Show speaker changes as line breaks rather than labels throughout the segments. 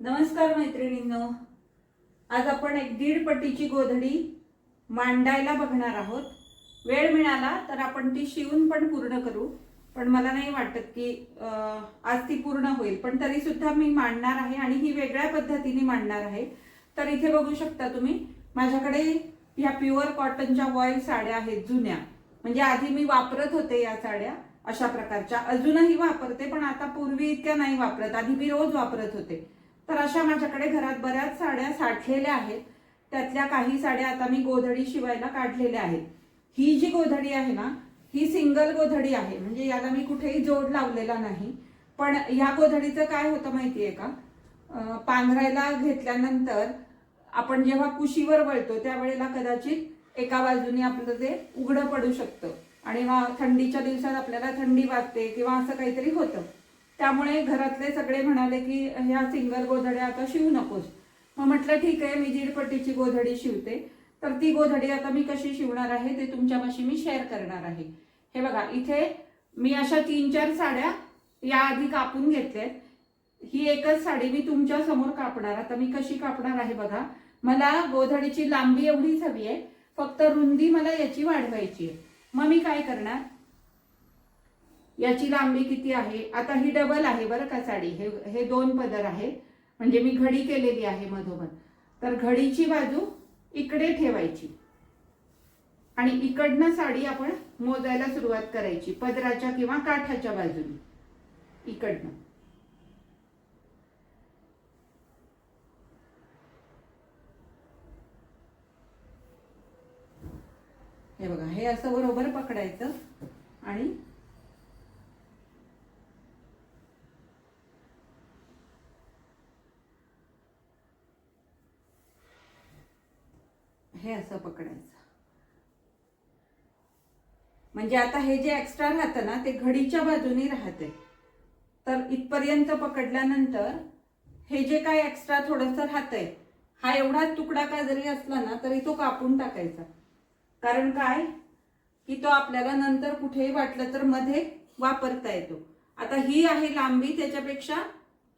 नमस्कार मैत्रिणींनो. आज आपण एक दीड पटीची गोधडी मांडायला बघणार आहोत. वेळ मिळाला तर आपण ती शिवून पण पूर्ण करू. पण मला नाही वाटत की आज ती पूर्ण होईल. पण तरी सुद्धा मी मांडणार आहे आणि ही वेगळ्या पद्धतीने मांडणार आहे. तर इथे बघू शकता तुम्ही माझ्याकडे ह्या प्युअर कॉटनच्या वॉईल साड्या आहेत जुन्या. म्हणजे आधी मी वापरत होते या साड्या अशा प्रकारच्या. अजूनही वापरते पण आता पूर्वी इतक्या नाही वापरत. आधी मी रोज वापरत होते. तर अशा माझ्याकडे घरात बऱ्याच साड्या साठलेल्या आहेत. त्यातल्या काही साड्या आता मी गोधडी शिवायला काढलेल्या आहेत. ही जी गोधडी आहे ना ही सिंगल गोधडी आहे. म्हणजे याला मी कुठेही जोड लावलेला नाही. पण ह्या गोधडीचं काय होतं माहिती आहे का पांघरायला घेतल्यानंतर आपण जेव्हा कुशीवर वळतो त्यावेळेला कदाचित एका बाजूने आपलं ते उघडं पडू शकतं. आणि थंडीच्या दिवसात आपल्याला थंडी वाजते किंवा असं काहीतरी होतं. त्यामुळे घरातले सगळे म्हणाले की ह्या सिंगल गोधड्या आता शिवू नकोस. मग म्हटलं ठीक आहे मी दीडपट्टीची गोधडी शिवते. तर ती गोधडी आता मी कशी शिवणार आहे ते तुमच्यापाशी मी शेअर करणार आहे. हे बघा इथे मी अशा तीन चार साड्या याआधी कापून घेतल्यात. ही एकच साडी मी तुमच्यासमोर कापणार. आता मी कशी कापणार आहे बघा. मला गोधडीची लांबी एवढीच हवी आहे. फक्त रुंदी मला याची वाढवायची आहे. मग मी काय करणार? याची लांबी किती आहे? आता ही डबल आहे बरं का साडी. हे हे दोन पदर आहे. म्हणजे मी घडी केलेली आहे मधोमध. तर घडीची बाजू इकडे ठेवायची. आणि इकडनं साडी आपण मोजायला सुरुवात करायची. पदराच्या किंवा काठाच्या बाजूने. इकडनं. हे बघा हे असं बरोबर पकडायचं. आणि हे असं पकडायचं. म्हणजे आता हे जे एक्स्ट्रा राहतं ना ते घडीच्या बाजूने राहते. तर इथपर्यंत पकडल्यानंतर हे जे काय एक्स्ट्रा थोडंसं राहतंय हा एवढा तुकडा का जरी असला ना तरी तो कापून टाकायचा. कारण काय? की तो आपल्याला नंतर कुठेही वाटलं तर मध्ये वापरता येतो. आता ही आहे लांबी त्याच्यापेक्षा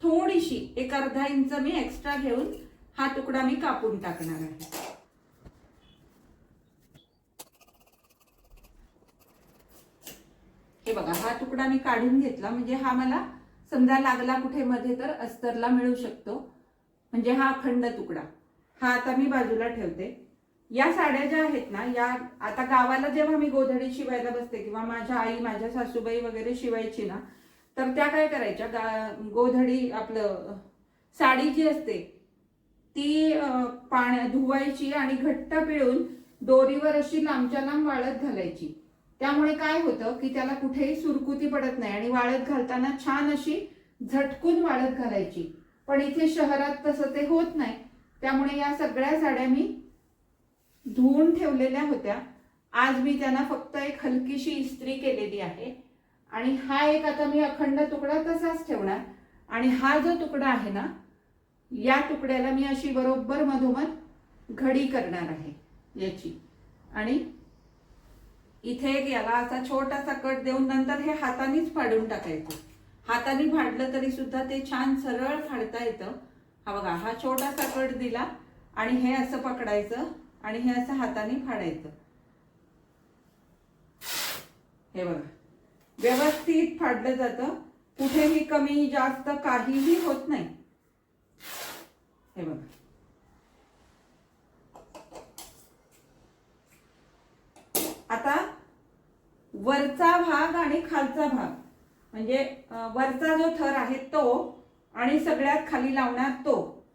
थोडीशी एक अर्धा इंच मी एक्स्ट्रा घेऊन हा तुकडा मी कापून टाकणार आहे. हे बघा हा तुकडा मी काढून घेतला. म्हणजे हा मला समजा लागला कुठे मध्ये तर अस्तरला मिळू शकतो. म्हणजे हा अखंड तुकडा. हा आता मी बाजूला ठेवते. या साड्या ज्या आहेत ना या आता गावाला जेव्हा मी गोधडी शिवायला बसते किंवा माझ्या आई माझ्या सासूबाई वगैरे शिवायची ना तर त्या काय करायच्या? गा गोधडी आपलं साडी जी असते ती पाण्या धुवायची आणि घट्ट पिळून दोरीवर अशी लांबच्या लांब वाळत घालायची. त्यामुळे काय होतं की त्याला कुठेही सुरकुती पडत नाही आणि वाळत घालताना छान अशी झटकून वाळत घालायची. पण इथे शहरात तसं ते होत नाही. त्यामुळे या सगळ्या साड्या मी धुवून ठेवलेल्या होत्या. आज मी त्यांना फक्त एक हलकीशी इस्त्री केलेली आहे. आणि हा एक आता मी अखंड तुकडा तसाच ठेवणार. आणि हा जो तुकडा आहे ना या तुकड्याला मी अशी बरोबर मधोमध घडी करणार आहे याची. आणि इथे एक याला असा छोटासा कट देऊन नंतर हे हातानेच फाडून टाकायचं. हाताने फाडलं तरी सुद्धा ते छान सरळ फाडता येतं. हा बघा हा छोटासा कट दिला आणि हे असं पकडायचं आणि हे असं हाताने फाडायचं. हे बघा व्यवस्थित फाडलं जातं. कुठेही कमी जास्त काहीही होत नाही. हे बघा आता वरचा भाग आणि खालचा भाग. म्हणजे वरचा जो थर आहे तो आणि सगळ्यात खाली लावणार तो.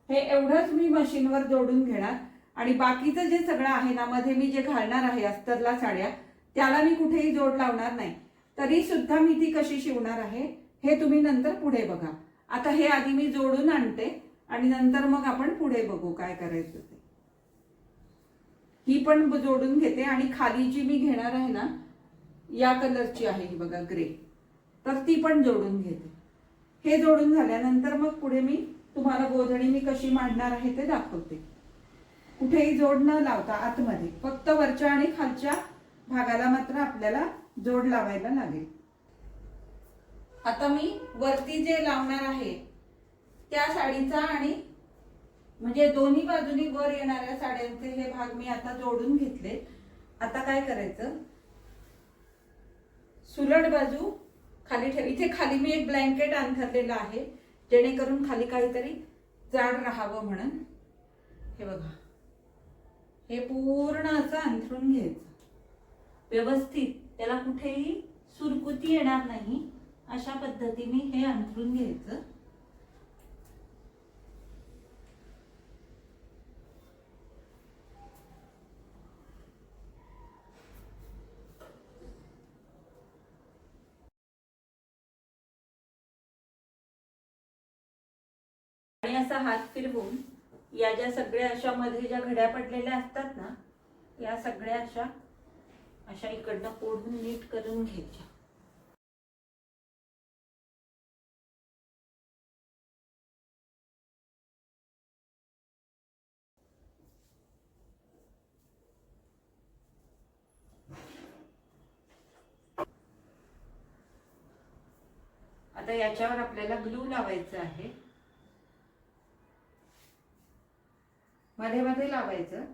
हे एवढंच मी मशीनवर जोडून घेणार. आणि बाकीचं जे सगळं आहे ना मध्ये मी जे घालणार आहे अस्तरला साड्या त्याला मी कुठेही जोड लावणार नाही. तरी सुद्धा मी ती कशी शिवणार आहे हे तुम्ही नंतर पुढे बघा. आता हे आधी मी जोडून आणते आणि नंतर मग आपण पुढे बघू काय करायचं ते. ही पण जोडून घेते आणि खाली जी मी घेणार आहे ना या कलरची आहे ही बघा ग्रे. तर ती पण जोडून घेते. हे जोडून झाल्यानंतर मग पुढे मी तुम्हाला गोधडी मी कशी मांडणार आहे ते दाखवते. कुठेही जोड न लावता आतमध्ये फक्त वरच्या आणि खालच्या भागाला मात्र आपल्याला जोड लावायला लागेल. आता मी वरती जे लावणार आहे त्या साडीचा आणि म्हणजे दोन्ही बाजूनी वर येणाऱ्या साड्यांचे हे भाग मी आता जोडून घेतले आता काय करायचं? सुलट बाजू खाली ठेव. इथे खाली मी एक ब्लँकेट अंथरलेलं आहे. जेणेकरून खाली काहीतरी जाड राहावं म्हणून. हे बघा. हे पूर्ण असं अंथरून घ्यायचं. व्यवस्थित. त्याला कुठेही सुरकुती येणार नाही. अशा पद्धतीने हे अंथरून घ्यायचं आणि असा हात फिरवून या ज्या सगळ्या अशा मध्ये ज्या घड्या पडलेल्या असतात ना या सगळ्या अशा अशा इकडनं पोढून नीट करून घ्यायच्या. आता याच्यावर आपल्याला ग्लू लावायचं आहे. मध्ये मध्ये लावायचं.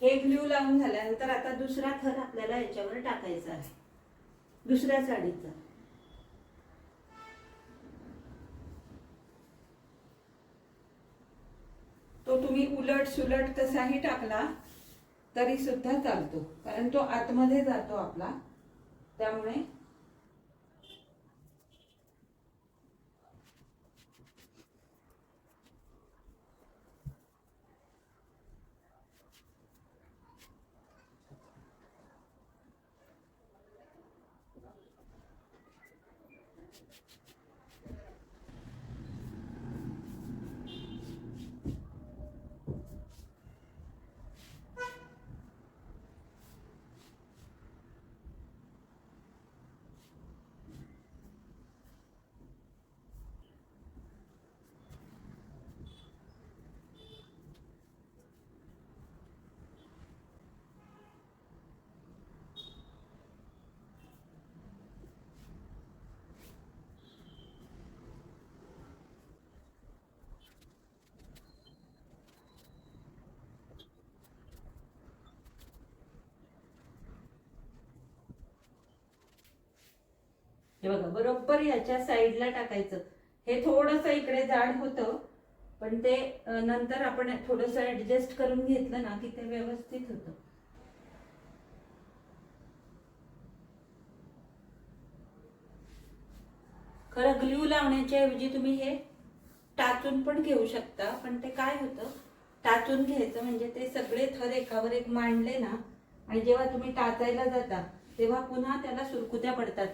हे ग्लू लावून झाल्यानंतर आता दुसरा थर आपल्याला याच्यावर टाकायचा आहे. दुसऱ्या साडीचा. तो तुम्ही उलट सुलट तसाही टाकला तरी सुद्धा चालतो. कारण तो आतमध्ये जातो आपला. त्यामुळे हे बघा बरोबर याच्या साईडला टाकायचं. हे थोडस इकडे जाड होतं पण ते नंतर आपण थोडस ऍडजस्ट करून घेतलं ना की ते व्यवस्थित होतं. खरं ग्ल्यू लावण्याच्या ऐवजी तुम्ही हे टाचून पण घेऊ शकता पण ते काय होतं टाचून घ्यायचं म्हणजे ते सगळे थर एकावर एक मांडले ना आणि जेव्हा तुम्ही टाचायला जाता तेव्हा पुन्हा त्याला सुरकुत्या पडतात.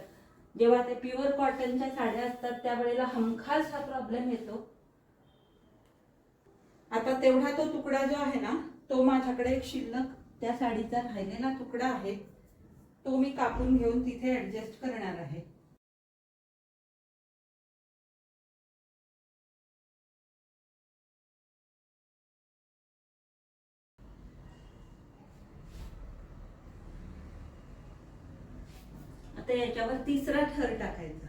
जेव्हा ते प्युअर कॉटनच्या साड्या असतात त्यावेळेला हमखास हा प्रॉब्लेम येतो. आता तेवढा तो तुकडा जो आहे ना तो माझ्याकडे एक शिल्लक त्या साडीचा राहिलेला तुकडा आहे. तो मी कापून घेऊन तिथे ॲडजस्ट करणार आहे. आता याच्यावर तिसरा थर टाकायचा.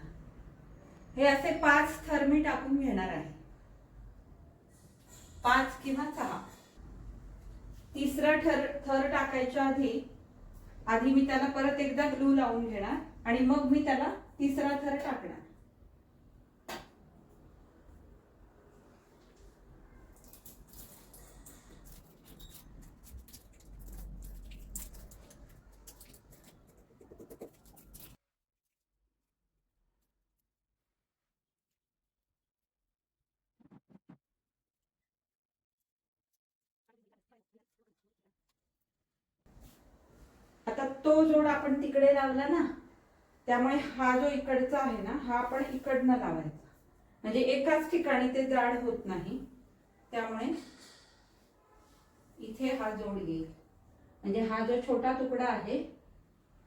हे असे पाच थर मी टाकून घेणार आहे. पाच किंवा सहा. तिसरा थर थर टाकायच्या आधी आधी मी त्याला परत एकदा ग्लू लावून घेणार आणि मग मी त्याला तिसरा थर टाकणार आता तो जोड आपण तिकडे लावला ना त्यामुळे हा जो इकडचा आहे ना हा आपण इकडनं लावायचा. म्हणजे एकाच ठिकाणी ते जाड होत नाही त्यामुळे इथे हा जोड येईल. म्हणजे हा जो छोटा तुकडा आहे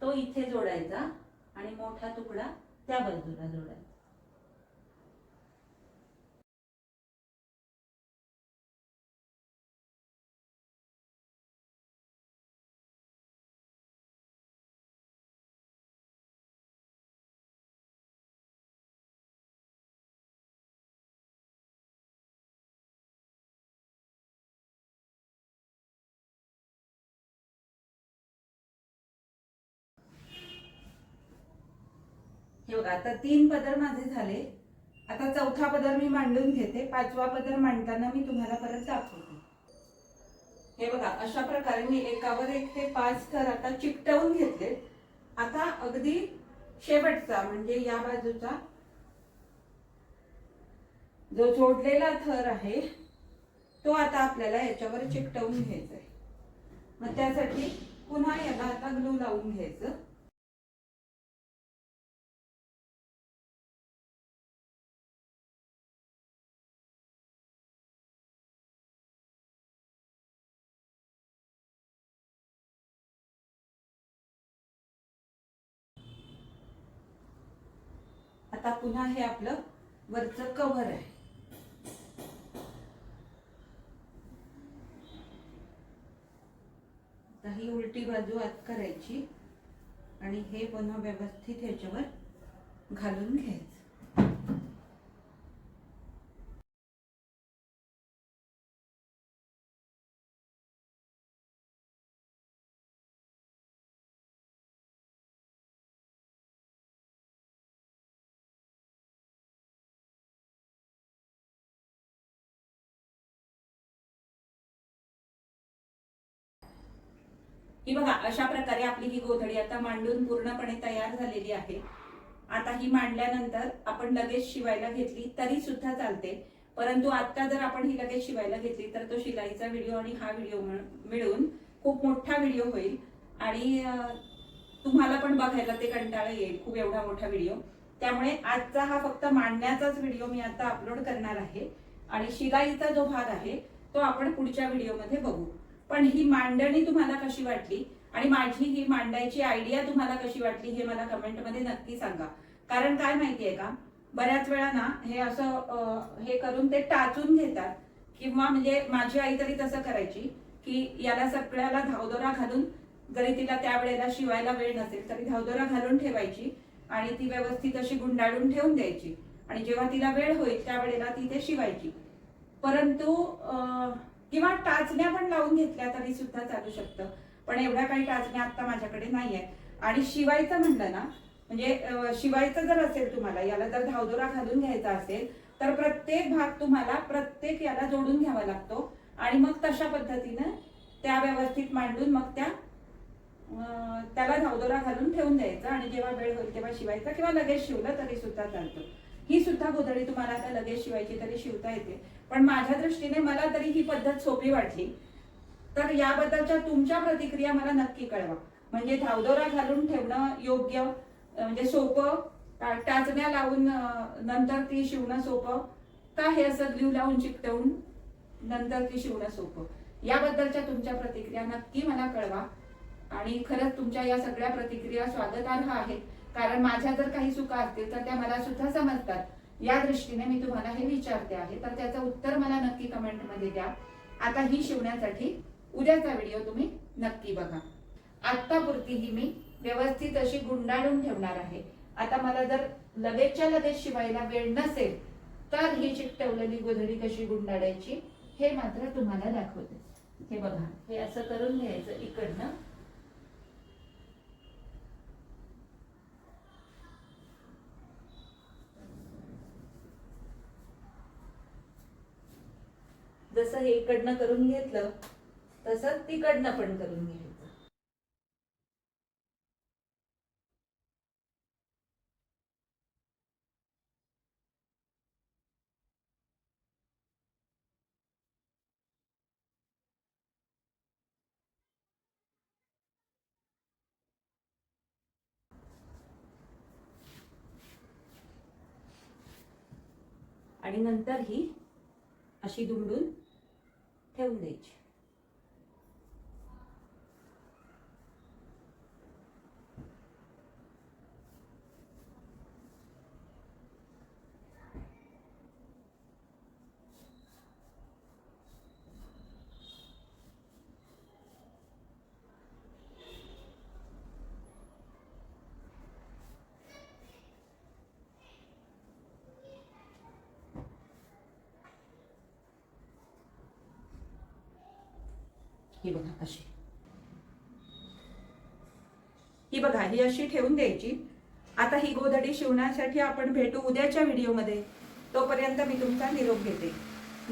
तो इथे जोडायचा आणि मोठा तुकडा त्या बाजूला जोडायचा. हे बघा आता तीन पदर माझे झाले. आता चौथा पदर मी मांडून घेते. पाचवा पदर मांडताना मी तुम्हाला परत दाखवते. हे बघा अशा प्रकारे मी एकावर एक हे पाच थर आता चिकटवून घेतले. आता अगदी शेवटचा म्हणजे या बाजूचा जो जोडलेला थर आहे तो आता आपल्याला याच्यावर चिकटवून घ्यायचा आहे. मग त्यासाठी पुन्हा याला आता ग्लू लावून घ्यायचं. आता पुन्हा हे आपलं वरचं कव्हर आहे. आता ही उलटी बाजू आत करायची आणि हे पुन्हा व्यवस्थित ह्याच्यावर घालून घ्यायचं. ही बघा अशा प्रकारे आपली ही गोधडी आता मांडून पूर्णपणे तयार झालेली आहे. आता ही मांडल्यानंतर आपण लगेच शिवायला घेतली तरी सुद्धा चालते. परंतु आता जर आपण ही लगेच शिवायला घेतली तर तो शिलाईचा व्हिडिओ आणि हा व्हिडिओ मिळून खूप मोठा व्हिडिओ होईल. आणि तुम्हाला पण बघायला ते कंटाळा येईल खूप एवढा मोठा व्हिडिओ. त्यामुळे आजचा हा फक्त मांडण्याचाच व्हिडिओ मी आता अपलोड करणार आहे. आणि शिलाईचा जो भाग आहे तो आपण पुढच्या व्हिडिओमध्ये बघू. पण ही मांडणी तुम्हाला कशी वाटली? आणि माझी ही मांडायची आयडिया तुम्हाला कशी वाटली हे मला कमेंटमध्ये नक्की सांगा. कारण काय माहितीये का? बऱ्याच वेळा ना हे असं हे करून ते टाचून घेतात. किंवा म्हणजे माझी आई तरी तसं करायची की याला सगळ्याला धावदोरा घालून जरी तिला त्यावेळेला शिवायला वेळ नसेल तरी धावदोरा घालून ठेवायची आणि ती व्यवस्थित अशी गुंडाळून ठेवून द्यायची. आणि जेव्हा तिला वेळ होईल त्यावेळेला ती ते शिवायची. परंतु किंवा टाचण्या पण लावून घेतल्या तरी सुद्धा चालू शकतं. पण एवढ्या काही टाचण्या आता माझ्याकडे नाही आहेत आणि शिवायचं म्हणलं ना म्हणजे शिवायचं जर असेल तुम्हाला याला जर धावदोरा घालून घ्यायचा असेल तर प्रत्येक भाग तुम्हाला प्रत्येक याला जोडून घ्यावा लागतो. आणि मग तशा पद्धतीनं त्या व्यवस्थित मांडून मग त्या त्याला धावदोरा घालून ठेवून द्यायचा. आणि जेव्हा वेळ होईल तेव्हा शिवायचा किंवा लगेच शिवलं तरी सुद्धा चालतं. ही सुद्धा गोधडी तुम्हाला आता लगेच शिवायची तरी शिवता येते. पण माझ्या दृष्टीने मला तरी ही पद्धत सोपी वाटली. तर याबद्दलच्या तुमच्या प्रतिक्रिया मला नक्की कळवा. म्हणजे धावदोरा घालून ठेवणं योग्य म्हणजे सोपं टाचण्या लावून नंतर ती शिवणं सोपं का हे असं ग्ल्यू लावून चिकटवून नंतर ती शिवणं सोपं? याबद्दलच्या तुमच्या प्रतिक्रिया नक्की मला कळवा. आणि खरंच तुमच्या या सगळ्या प्रतिक्रिया स्वागतार्ह आहेत. कारण माझ्या जर काही चुका असतील तर त्या मला सुद्धा समजतात. या दृष्टीने मी तुम्हाला हे विचारते आहे. तर त्याचं उत्तर मला नक्की कमेंटमध्ये द्या. आता ही शिवण्यासाठी उद्याचा व्हिडिओ तुम्ही नक्की बघा. आत्तापुरती ही मी व्यवस्थित अशी गुंडाळून ठेवणार आहे. आता मला जर लगेचच्या लगेच शिवायला वेळ नसेल तर ही चिकटवलेली गोधडी कशी गुंडाळायची हे मात्र तुम्हाला दाखवते. हे बघा. हे असं करून घ्यायचं इकडनं. जसं हे इकडनं करून घेतलं तसंच तिकडनं पण करून घ्यायचं. आणि नंतर ही अशी दुमडून ठेवून द्यायची ही बघा अशी. ही बघा ही अशी ठेवून द्यायची. आता ही गोधडी शिवण्यासाठी आपण भेटू उद्याच्या व्हिडिओमध्ये तोपर्यंत मी तुमचा निरोप घेते.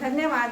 धन्यवाद.